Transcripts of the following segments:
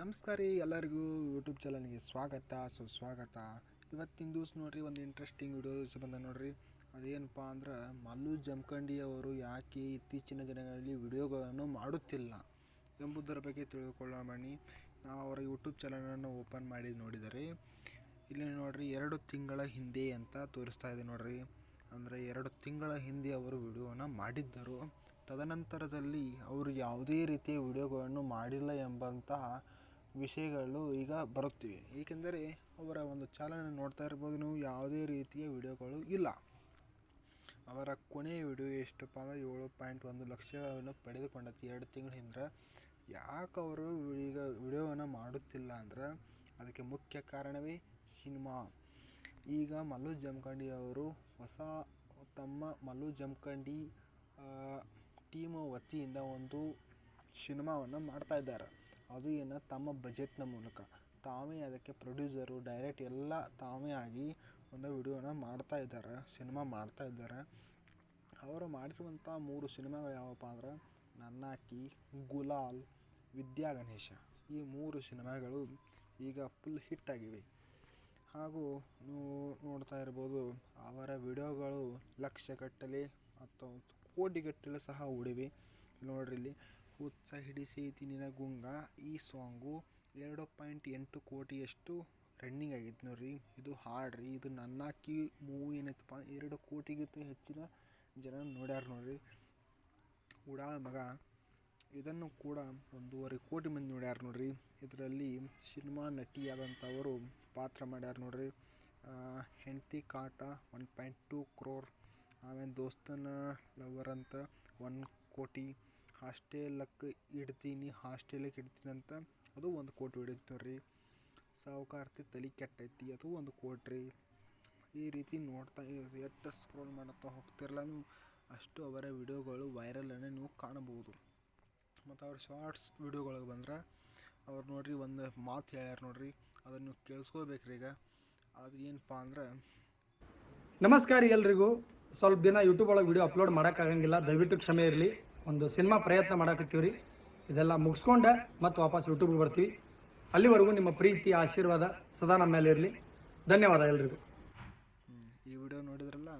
ನಮಸ್ಕಾರ ರೀ ಎಲ್ಲರಿಗೂ ಯೂಟ್ಯೂಬ್ ಚಾನಲ್ಗೆ ಸ್ವಾಗತ. ಸುಸ್ವಾಗತ ಇವತ್ತಿನ ದಿವ್ಸ ನೋಡ್ರಿ, ಒಂದು ಇಂಟ್ರೆಸ್ಟಿಂಗ್ ವಿಡಿಯೋ ಬಂದ ನೋಡ್ರಿ. ಅದೇನಪ್ಪ ಅಂದ್ರೆ, ಮಲ್ಲು ಜಮಖಂಡಿ ಅವರು ಯಾಕೆ ಇತ್ತೀಚಿನ ದಿನಗಳಲ್ಲಿ ವಿಡಿಯೋಗಳನ್ನು ಮಾಡುತ್ತಿಲ್ಲ ಎಂಬುದರ ಬಗ್ಗೆ ತಿಳಿದುಕೊಳ್ಳೋಣ ಬನ್ನಿ. ನಾವು ಅವರ ಯೂಟ್ಯೂಬ್ ಚಾನಲನ್ನು ಓಪನ್ ಮಾಡಿ ನೋಡಿದರೆ, ಇಲ್ಲಿ ನೋಡ್ರಿ, ಎರಡು ತಿಂಗಳ ಹಿಂದೆ ಅಂತ ತೋರಿಸ್ತಾ ಇದೆ ನೋಡ್ರಿ. ಅಂದರೆ, ಎರಡು ತಿಂಗಳ ಹಿಂದೆ ಅವರು ವಿಡಿಯೋವನ್ನು ಮಾಡಿದ್ದರು. ತದನಂತರದಲ್ಲಿ ಅವರು ಯಾವುದೇ ರೀತಿಯ ವಿಡಿಯೋಗಳನ್ನು ಮಾಡಿಲ್ಲ ಎಂಬಂತಹ ವಿಷಯಗಳು ಈಗ ಬರುತ್ತಿವೆ. ಏಕೆಂದರೆ ಅವರ ಒಂದು ಚಾಲನೆ ನೋಡ್ತಾ ಇರ್ಬೋದು. ನೀವು ಯಾವುದೇ ರೀತಿಯ ವಿಡಿಯೋಗಳು ಇಲ್ಲ. ಅವರ ಕೊನೆಯ ವಿಡಿಯೋ ಎಷ್ಟಪ್ಪ ಅಂದ್ರೆ ಏಳು ಪಾಯಿಂಟ್ ಒಂದು ಲಕ್ಷವನ್ನು ಪಡೆದುಕೊಂಡೈತಿ. ಎರಡು ತಿಂಗಳ ಹಿಂದೆ ಯಾಕೆ ಅವರು ಈಗ ವಿಡಿಯೋವನ್ನು ಮಾಡುತ್ತಿಲ್ಲ ಅಂದ್ರೆ ಅದಕ್ಕೆ ಮುಖ್ಯ ಕಾರಣವೇ ಸಿನಿಮಾ. ಈಗ ಮಲ್ಲು ಜಮಖಂಡಿ ಅವರು ಹೊಸ ತಮ್ಮ ಮಲ್ಲು ಜಮಖಂಡಿ ಟೀಮ್ ವತಿಯಿಂದ ಒಂದು ಸಿನಿಮಾವನ್ನು ಮಾಡ್ತಾ ಇದ್ದಾರೆ. ಅದು ಏನು ತಮ್ಮ ಬಜೆಟ್ನ ಮೂಲಕ. ತಾವೇ ಅದಕ್ಕೆ ಪ್ರೊಡ್ಯೂಸರು, ಡೈರೆಕ್ಟ್ ಎಲ್ಲ ತಾವೇ ಆಗಿ ಒಂದು ವಿಡಿಯೋನ ಮಾಡ್ತಾ ಇದ್ದಾರೆ, ಸಿನಿಮಾ ಮಾಡ್ತಾ ಇದ್ದಾರೆ. ಅವರು ಮಾಡಿರುವಂಥ ಮೂರು ಸಿನಿಮಾಗಳು ಯಾವಪ್ಪ ಅಂದ್ರೆ, ನನ್ನಾಕಿ, ಗುಲಾಲ್, ವಿದ್ಯಾ ಗಣೇಶ. ಈ ಮೂರು ಸಿನಿಮಾಗಳು ಈಗ ಫುಲ್ ಹಿಟ್ ಆಗಿವೆ. ಹಾಗೂ ನೀವು ನೋಡ್ತಾ ಇರ್ಬೋದು, ಅವರ ವಿಡಿಯೋಗಳು ಲಕ್ಷಗಟ್ಟಲೆ ಅಥವಾ ಕೋಟಿಗಟ್ಟಲೆ ಸಹ ಓಡಿವೆ ನೋಡ್ರಿ ಇಲ್ಲಿ. ಹುಚ್ಚ ಹಿಡಿಸೈತಿ ನಿನಗುಂಗ ಈ ಸಾಂಗು ಎರಡು ಪಾಯಿಂಟ್ ಎಂಟು ಕೋಟಿಯಷ್ಟು ರನ್ನಿಂಗ್ ಆಗೈತೆ ನೋಡ್ರಿ. ಇದು ಹಾಡ್ರಿ ಇದು ನನ್ನ ಕಿ ಮೂವಿ ಏನೈತಪ್ಪ ಎರಡು ಕೋಟಿಗಿಂತ ಹೆಚ್ಚಿನ ಜನ ನೋಡ್ಯಾರ ನೋಡ್ರಿ. ಉಡಾಳ ಮಗ ಇದನ್ನು ಕೂಡ ಒಂದೂವರೆ ಕೋಟಿ ಮಂದಿ ನೋಡ್ಯಾರ ನೋಡ್ರಿ. ಇದರಲ್ಲಿ ಸಿನಿಮಾ ನಟಿಯಾದಂಥವರು ಪಾತ್ರ ಮಾಡ್ಯಾರ ನೋಡ್ರಿ. ಹೆಂಡತಿ ಕಾಟ ಒನ್ ಪಾಯಿಂಟ್ ಟೂ ಕ್ರೋರ್, ಆಮೇಲೆ ದೋಸ್ತನ ಲವರ್ ಅಂತ ಒನ್ ಕೋಟಿ. ಹಾಸ್ಟೆಲಕ್ಕೆ ಇಡ್ತೀನಿ ಹಾಸ್ಟೆಲಕ್ಕೆ ಇಡ್ತೀನಿ ಅಂತ ಅದು ಒಂದು ಕೋಟ್ ಹೊಡಿತು ನೋಡ್ರಿ. ಸಾವುಕಾರ್ತಿ ತಲೆ ಕೆಟ್ಟೈತಿ, ಅದು ಒಂದು ಕೋಟ್ ರೀ. ಈ ರೀತಿ ನೋಡ್ತಾ ಎಷ್ಟು ಸ್ಕ್ರೋಲ್ ಮಾಡುತ್ತಾ ಹೋಗ್ತಿರಲ್ಲ ನೀವು. ಅಷ್ಟು ಅವರ ವಿಡಿಯೋಗಳು ವೈರಲನ್ನು ನೀವು ಕಾಣಬಹುದು. ಮತ್ತು ಅವ್ರ ಶಾರ್ಟ್ಸ್ ವಿಡಿಯೋಗಳಿಗೆ ಬಂದ್ರೆ, ಅವ್ರು ನೋಡ್ರಿ ಒಂದು ಮಾತು ಹೇಳ್ಯಾರ ನೋಡ್ರಿ, ಅದನ್ನು ನೀವು ಕೇಳಿಸ್ಕೋಬೇಕ್ರಿ ಈಗ. ಅದು ಏನಪ್ಪ ಅಂದ್ರೆ, ನಮಸ್ಕಾರ ಎಲ್ರಿಗೂ. ಸ್ವಲ್ಪ ದಿನ ಯೂಟ್ಯೂಬ್ ಒಳಗೆ ವಿಡಿಯೋ ಅಪ್ಲೋಡ್ ಮಾಡೋಕ್ಕಾಗಂಗಿಲ್ಲ ದಯವಿಟ್ಟು ಕ್ಷಮೆ ಇರಲಿ. ಒಂದು ಸಿನಿಮಾ ಪ್ರಯತ್ನ ಮಾಡಕತ್ತೀವಿ ರೀ ಇದೆಲ್ಲ ಮುಗಿಸ್ಕೊಂಡೆ ಮತ್ತೆ ವಾಪಸ್ ಯೂಟ್ಯೂಬ್ಗೆ ಬರ್ತೀವಿ. ಅಲ್ಲಿವರೆಗೂ ನಿಮ್ಮ ಪ್ರೀತಿ ಆಶೀರ್ವಾದ ಸದಾ ನಮ್ಮ ಮೇಲೆ ಇರಲಿ. ಧನ್ಯವಾದ ಎಲ್ರಿಗೂ. ಈ ವಿಡಿಯೋ ನೋಡಿದ್ರಲ್ಲ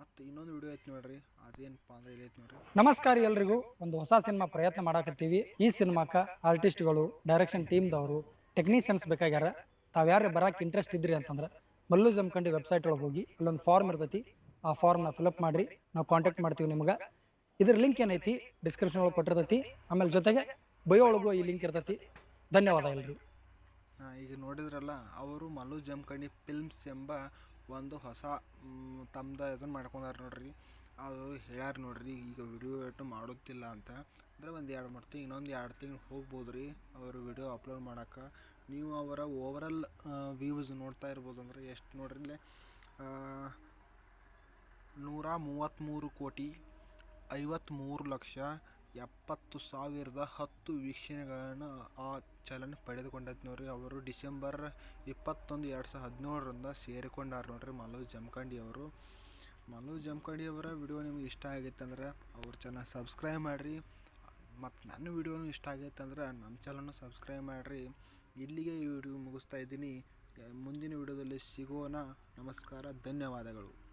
ಮತ್ತೆ ಇನ್ನೊಂದು ವಿಡಿಯೋ ಐತಿ ನೋಡ್ರಿ. ಅದೇನಪ್ಪ ಅಂದ್ರೆ ಐತೆ ನೋಡ್ರಿ. ನಮಸ್ಕಾರ ಎಲ್ರಿಗೂ. ಒಂದು ಹೊಸ ಸಿನಿಮಾ ಪ್ರಯತ್ನ ಮಾಡಕತ್ತೀವಿ. ಈ ಸಿನಿಮಾಕ ಆರ್ಟಿಸ್ಟ್ಗಳು ಡೈರೆಕ್ಷನ್ ಟೀಮ್ದವರು ಟೆಕ್ನಿಷಿಯನ್ಸ್ ಬೇಕಾಗ್ಯಾರ. ತಾವು ಯಾರು ಬರಕ್ಕೆ ಇಂಟ್ರೆಸ್ಟ್ ಇದ್ರಿ ಅಂತಂದ್ರೆ ಮಲ್ಲು ಜಮ್ಕಂಡಿ ವೆಬ್ಸೈಟ್ ಒಳಗೆ ಹೋಗಿ ಅಲ್ಲೊಂದು ಫಾರ್ಮ್ ಇರ್ತೈತಿ. ಆ ಫಾರ್ಮ್ನ ಫಿಲಪ್ ಮಾಡ್ರಿ. ನಾವು ಕಾಂಟ್ಯಾಕ್ಟ್ ಮಾಡ್ತೀವಿ ನಿಮ್ಗೆ. ಇದ್ರ ಲಿಂಕ್ ಏನೈತಿ? ಡಿಸ್ಕ್ರಿಪ್ಷನ್ ಒಳಗೆ ಕೊಟ್ಟಿರ್ತೈತಿ. ಆಮೇಲೆ ಜೊತೆಗೆ ಬಯೋ ಒಳಗೂ ಈ ಲಿಂಕ್ ಇರ್ತೈತಿ. ಧನ್ಯವಾದ ಈಗ ನೋಡಿದ್ರಲ್ಲ, ಅವರು ಮಲು ಜಮಖಂಡಿ ಫಿಲ್ಮ್ಸ್ ಎಂಬ ಒಂದು ಹೊಸ ತಮ್ಮದ ಇದನ್ನು ಮಾಡ್ಕೊಂಡಾರ ನೋಡ್ರಿ. ಅವರು ಹೇಳ್ಯಾರ ನೋಡ್ರಿ, ಈಗ ವಿಡಿಯೋ ಏಟು ಮಾಡುತ್ತಿಲ್ಲ ಅಂತ. ಅಂದರೆ ಒಂದು ಎರಡು ಮೂರು ಇನ್ನೊಂದು ಎರಡು ತಿಂಗಳು ಹೋಗ್ಬೋದು ರೀ ಅವರು ವಿಡಿಯೋ ಅಪ್ಲೋಡ್ ಮಾಡೋಕೆ. ನೀವು ಅವರ ಓವರಲ್ ವ್ಯೂಸ್ ನೋಡ್ತಾ ಇರ್ಬೋದು ಅಂದ್ರೆ ಎಷ್ಟು ನೋಡ್ರಿ ನೂರ ಮೂವತ್ತ್ಮೂರು ಕೋಟಿ ಐವತ್ತ್ಮೂರು ಲಕ್ಷ ಎಪ್ಪತ್ತು ಸಾವಿರದ ಹತ್ತು ವೀಕ್ಷಣೆಗಳನ್ನು ಆ ಚಲನ ಪಡೆದುಕೊಂಡೈತೆ ನೋಡ್ರಿ ಅವರು ಡಿಸೆಂಬರ್ ಇಪ್ಪತ್ತೊಂದು, ಎರಡು ಸಾವಿರದ ಹದಿನೇಳರಿಂದ ಸೇರಿಕೊಂಡಾರ ನೋಡ್ರಿ ಮಲ್ಲು ಜಮಖಂಡಿ ಅವರು. ಮಲ್ಲು ಜಮಖಂಡಿ ಅವರ ವಿಡಿಯೋ ನಿಮ್ಗೆ ಇಷ್ಟ ಆಗೈತೆ ಅಂದ್ರೆ ಅವ್ರ ಚಾನಲ್ ಸಬ್ಸ್ಕ್ರೈಬ್ ಮಾಡಿರಿ. ಮತ್ತು ನನ್ನ ವಿಡಿಯೋನು ಇಷ್ಟ ಆಗೈತಂದ್ರೆ ನಮ್ಮ ಚಾನಲ್ನು ಸಬ್ಸ್ಕ್ರೈಬ್ ಮಾಡಿರಿ. ಇಲ್ಲಿಗೆ ಈ ವಿಡಿಯೋ ಮುಗಿಸ್ತಾ ಇದ್ದೀನಿ. ಮುಂದಿನ ವಿಡಿಯೋದಲ್ಲಿ ಸಿಗೋಣ. ನಮಸ್ಕಾರ, ಧನ್ಯವಾದಗಳು.